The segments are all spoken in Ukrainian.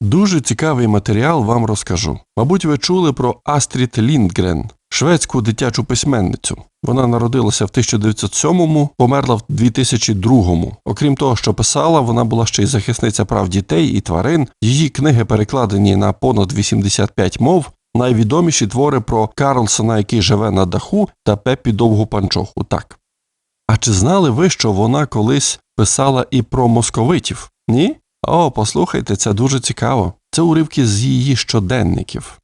Дуже цікавий матеріал вам розкажу. Мабуть, ви чули про Астрід Ліндгрен, шведську дитячу письменницю. Вона народилася в 1907-му, померла в 2002-му. Окрім того, що писала, вона була ще й захисниця прав дітей і тварин. Її книги перекладені на понад 85 мов. Найвідоміші твори про Карлсона, який живе на даху, та Пеппі довгу панчоху. Так. А чи знали ви, що вона колись писала і про московитів? Ні? О, послухайте, це дуже цікаво. Це уривки з її щоденників.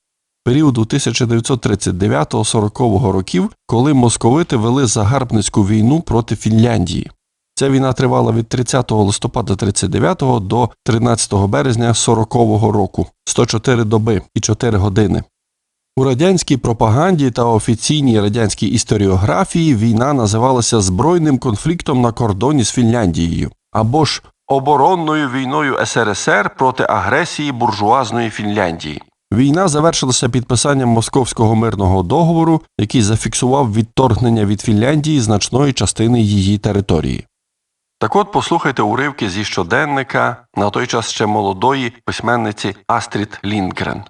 Періоду 1939-40 років, коли московити вели загарбницьку війну проти Фінляндії. Ця війна тривала від 30 листопада 39 до 13 березня 40 року 104 доби і 4 години. У радянській пропаганді та офіційній радянській історіографії війна називалася збройним конфліктом на кордоні з Фінляндією або ж оборонною війною СРСР проти агресії буржуазної Фінляндії. Війна завершилася підписанням Московського мирного договору, який зафіксував відторгнення від Фінляндії значної частини її території. Так от послухайте уривки зі щоденника на той час ще молодої письменниці Астрід Лінгрен.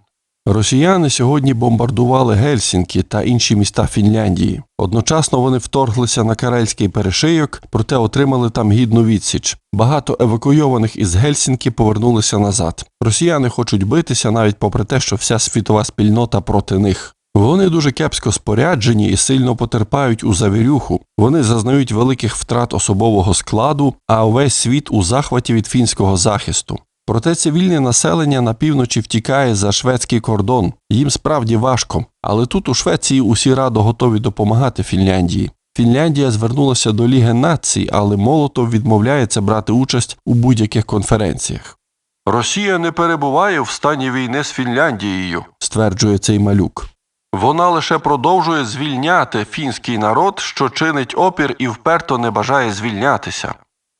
Росіяни сьогодні бомбардували Гельсінкі та інші міста Фінляндії. Одночасно вони вторглися на Карельський перешийок, проте отримали там гідну відсіч. Багато евакуйованих із Гельсінкі повернулися назад. Росіяни хочуть битися навіть попри те, що вся світова спільнота проти них. Вони дуже кепсько споряджені і сильно потерпають у завірюху. Вони зазнають великих втрат особового складу, а увесь світ у захваті від фінського захисту. Проте цивільне населення на півночі втікає за шведський кордон. Їм справді важко, але тут у Швеції усі радо готові допомагати Фінляндії. Фінляндія звернулася до Ліги націй, але Молотов відмовляється брати участь у будь-яких конференціях. Росія не перебуває в стані війни з Фінляндією, стверджує цей малюк. Вона лише продовжує звільняти фінський народ, що чинить опір і вперто не бажає звільнятися.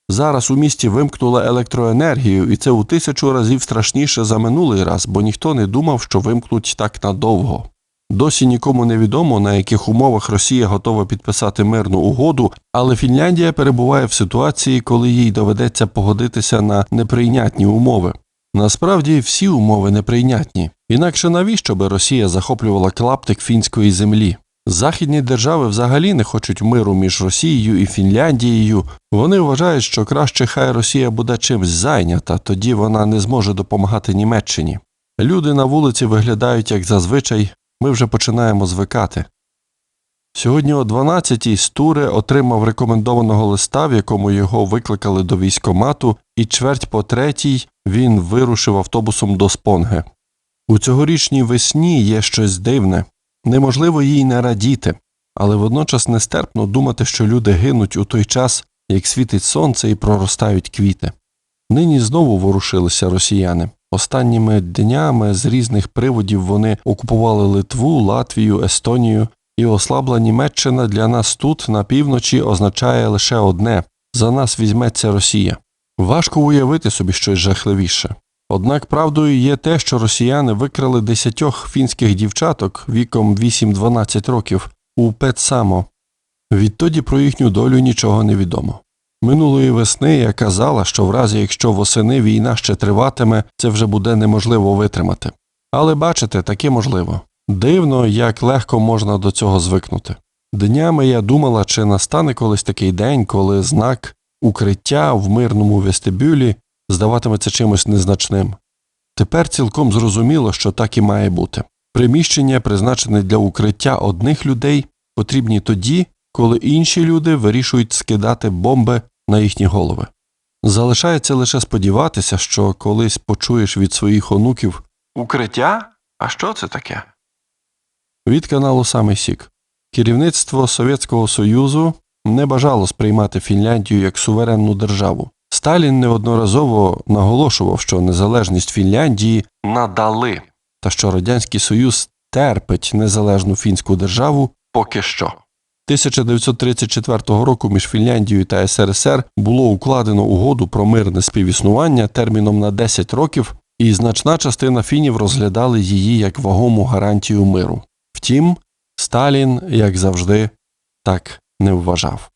Зараз у місті вимкнули електроенергію, і це у тисячу разів страшніше за минулий раз, бо ніхто не думав, що вимкнуть так надовго. Досі нікому не відомо, на яких умовах Росія готова підписати мирну угоду, але Фінляндія перебуває в ситуації, коли їй доведеться погодитися на неприйнятні умови. Насправді всі умови неприйнятні. Інакше навіщо би Росія захоплювала клаптик фінської землі? Західні держави взагалі не хочуть миру між Росією і Фінляндією. Вони вважають, що краще хай Росія буде чимсь зайнята, тоді вона не зможе допомагати Німеччині. Люди на вулиці виглядають як зазвичай, ми вже починаємо звикати. Сьогодні о 12-й Стуре отримав рекомендованого листа, в якому його викликали до військомату, і чверть по третій він вирушив автобусом до Спонге. У цьогорічній весні є щось дивне. Неможливо їй не радіти, але водночас нестерпно думати, що люди гинуть у той час, як світить сонце і проростають квіти. Нині знову ворушилися росіяни. Останніми днями з різних приводів вони окупували Литву, Латвію, Естонію, і ослабла Німеччина для нас тут, на півночі, означає лише одне за нас візьметься Росія. Важко уявити собі щось жахливіше. Однак правдою є те, що росіяни викрали десятьох фінських дівчаток віком 8-12 років у Петсамо. Відтоді про їхню долю нічого не відомо. Минулої весни я казала, що в разі якщо восени війна ще триватиме, це вже буде неможливо витримати. Але бачите, таке можливо. Дивно, як легко можна до цього звикнути. Днями я думала, чи настане колись такий день, коли знак укриття в мирному вестибюлі здаватиметься чимось незначним. Тепер цілком зрозуміло, що так і має бути. Приміщення, призначене для укриття одних людей, потрібні тоді, коли інші люди вирішують скидати бомби на їхні голови. Залишається лише сподіватися, що колись почуєш від своїх онуків Укриття? А що це таке? Від каналу Самий Сік. Керівництво Совєтського Союзу не бажало сприймати Фінляндію як суверенну державу. Сталін неодноразово наголошував, що незалежність Фінляндії надали, та що Радянський Союз терпить незалежну фінську державу поки що. 1934 року між Фінляндією та СРСР було укладено угоду про мирне співіснування терміном на 10 років, і значна частина фінів розглядали її як вагому гарантію миру. Втім, Сталін, як завжди, так не вважав.